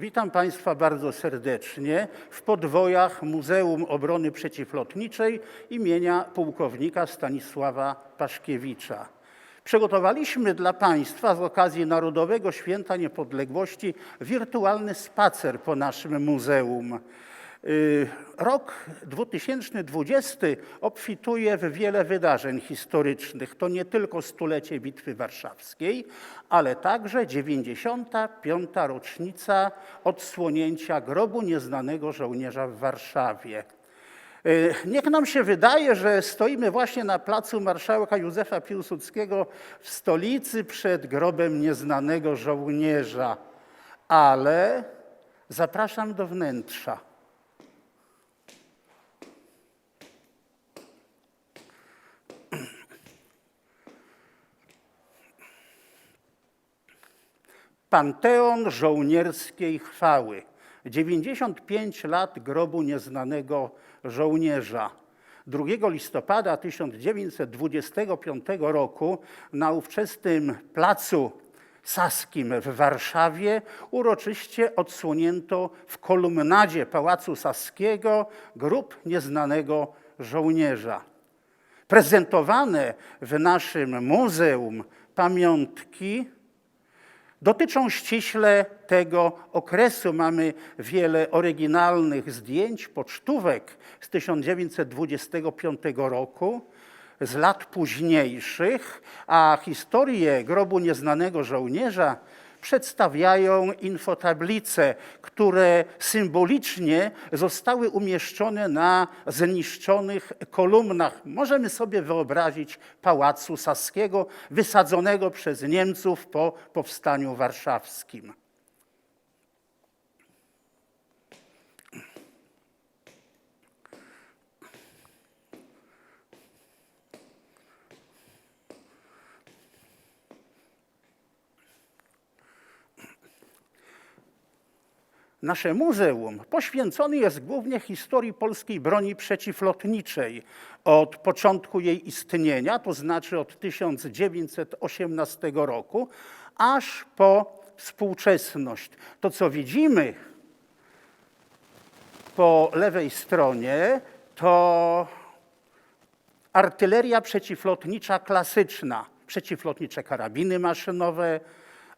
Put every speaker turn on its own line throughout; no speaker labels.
Witam Państwa bardzo serdecznie w podwojach Muzeum Obrony Przeciwlotniczej imienia pułkownika Stanisława Paszkiewicza. Przygotowaliśmy dla Państwa z okazji Narodowego Święta Niepodległości wirtualny spacer po naszym muzeum. Y, Rok 2020 obfituje w wiele wydarzeń historycznych. To nie tylko stulecie Bitwy Warszawskiej, ale także 95. rocznica odsłonięcia grobu nieznanego żołnierza w Warszawie. Y, Niech nam się wydaje, że stoimy właśnie na placu marszałka Józefa Piłsudskiego w stolicy przed grobem nieznanego żołnierza, ale zapraszam do wnętrza. Panteon żołnierskiej chwały. 95 lat grobu nieznanego żołnierza. 2 listopada 1925 roku na ówczesnym placu Saskim w Warszawie uroczyście odsłonięto w kolumnadzie Pałacu Saskiego grób nieznanego żołnierza. Prezentowane w naszym muzeum pamiątki dotyczą ściśle tego okresu. Mamy wiele oryginalnych zdjęć, pocztówek z 1925 roku, z lat późniejszych, a historię grobu nieznanego żołnierza przedstawiają infotablice, które symbolicznie zostały umieszczone na zniszczonych kolumnach. Możemy sobie wyobrazić pałacu saskiego, wysadzonego przez Niemców po powstaniu warszawskim. Nasze muzeum poświęcone jest głównie historii polskiej broni przeciwlotniczej od początku jej istnienia, to znaczy od 1918 roku, aż po współczesność. To, co widzimy po lewej stronie, to artyleria przeciwlotnicza klasyczna, przeciwlotnicze karabiny maszynowe,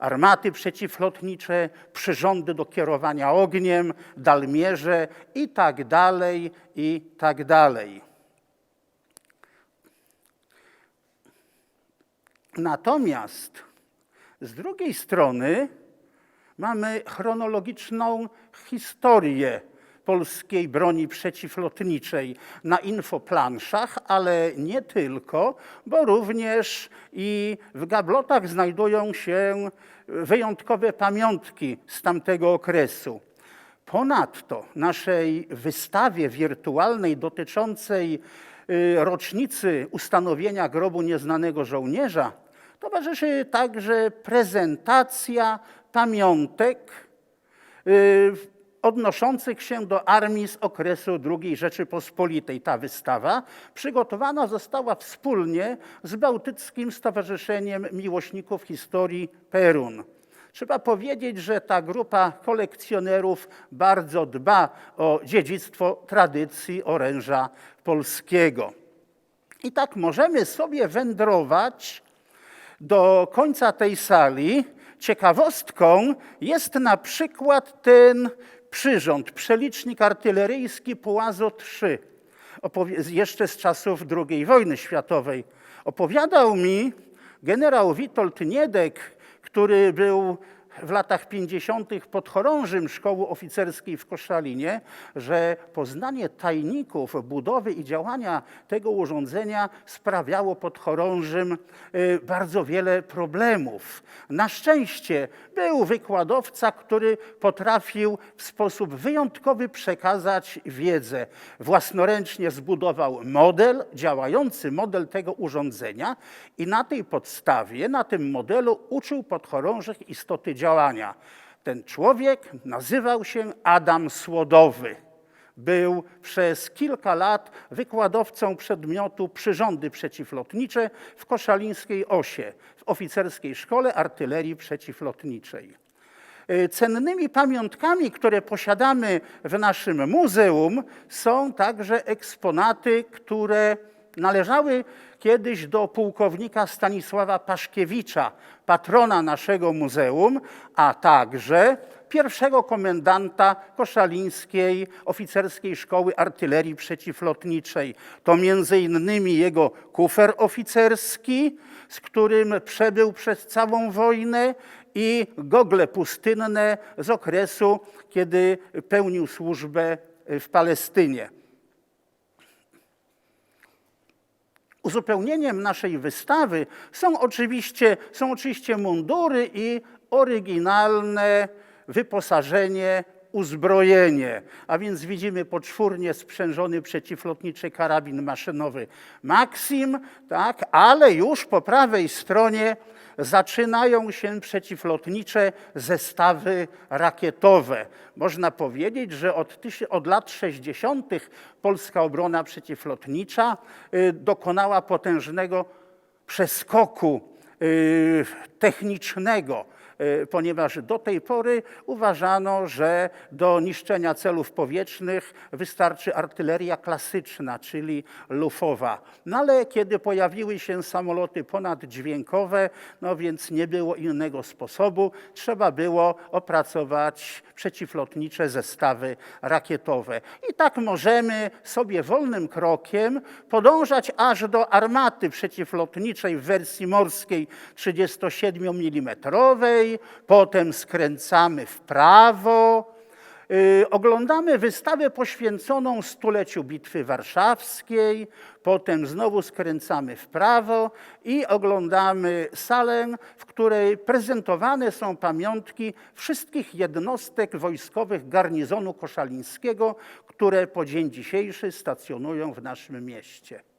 armaty przeciwlotnicze, przyrządy do kierowania ogniem, dalmierze i tak dalej, i tak dalej. Natomiast z drugiej strony mamy chronologiczną historię polskiej broni przeciwlotniczej na infoplanszach, ale nie tylko, bo również i w gablotach znajdują się wyjątkowe pamiątki z tamtego okresu. Ponadto naszej wystawie wirtualnej dotyczącej y, rocznicy ustanowienia grobu nieznanego żołnierza towarzyszy także prezentacja pamiątek y, odnoszących się do armii z okresu II Rzeczypospolitej. Ta wystawa przygotowana została wspólnie z Bałtyckim Stowarzyszeniem Miłośników Historii Perun. Trzeba powiedzieć, że ta grupa kolekcjonerów bardzo dba o dziedzictwo tradycji oręża polskiego. I tak możemy sobie wędrować do końca tej sali. Ciekawostką jest na przykład ten przyrząd, przelicznik artyleryjski Pułazo 3, jeszcze z czasów II wojny światowej. Opowiadał mi generał Witold Niedek, który był w latach 50. podchorążym Szkoły Oficerskiej w Koszalinie, że poznanie tajników budowy i działania tego urządzenia sprawiało podchorążym y, bardzo wiele problemów. Na szczęście był wykładowca, który potrafił w sposób wyjątkowy przekazać wiedzę. Własnoręcznie zbudował model, działający model tego urządzenia i na tej podstawie, na tym modelu uczył podchorążych istoty działania. Ten człowiek nazywał się Adam Słodowy. Był przez kilka lat wykładowcą przedmiotu przyrządy przeciwlotnicze w Koszalińskiej Osie, w oficerskiej szkole artylerii przeciwlotniczej. Y, Cennymi pamiątkami, które posiadamy w naszym muzeum, są także eksponaty, które należały kiedyś do pułkownika Stanisława Paszkiewicza, patrona naszego muzeum, a także pierwszego komendanta Koszalińskiej Oficerskiej Szkoły Artylerii Przeciwlotniczej. To między innymi jego kufer oficerski, z którym przebył przez całą wojnę i gogle pustynne z okresu, kiedy pełnił służbę w Palestynie. Uzupełnieniem naszej wystawy są oczywiście, są oczywiście mundury i oryginalne wyposażenie, uzbrojenie. A więc widzimy poczwórnie sprzężony przeciwlotniczy karabin maszynowy Maxim, tak, ale już po prawej stronie zaczynają się przeciwlotnicze zestawy rakietowe. Można powiedzieć, że od, od lat 60. polska obrona przeciwlotnicza y, dokonała potężnego przeskoku y, technicznego, ponieważ do tej pory uważano, że do niszczenia celów powietrznych wystarczy artyleria klasyczna, czyli lufowa. No ale kiedy pojawiły się samoloty ponaddźwiękowe, no więc nie było innego sposobu, trzeba było opracować przeciwlotnicze zestawy rakietowe. I tak możemy sobie wolnym krokiem podążać aż do armaty przeciwlotniczej w wersji morskiej 37 mm, potem skręcamy w prawo, Y, Oglądamy wystawę poświęconą stuleciu Bitwy Warszawskiej, potem znowu skręcamy w prawo i oglądamy salę, w której prezentowane są pamiątki wszystkich jednostek wojskowych garnizonu koszalińskiego, które po dzień dzisiejszy stacjonują w naszym mieście.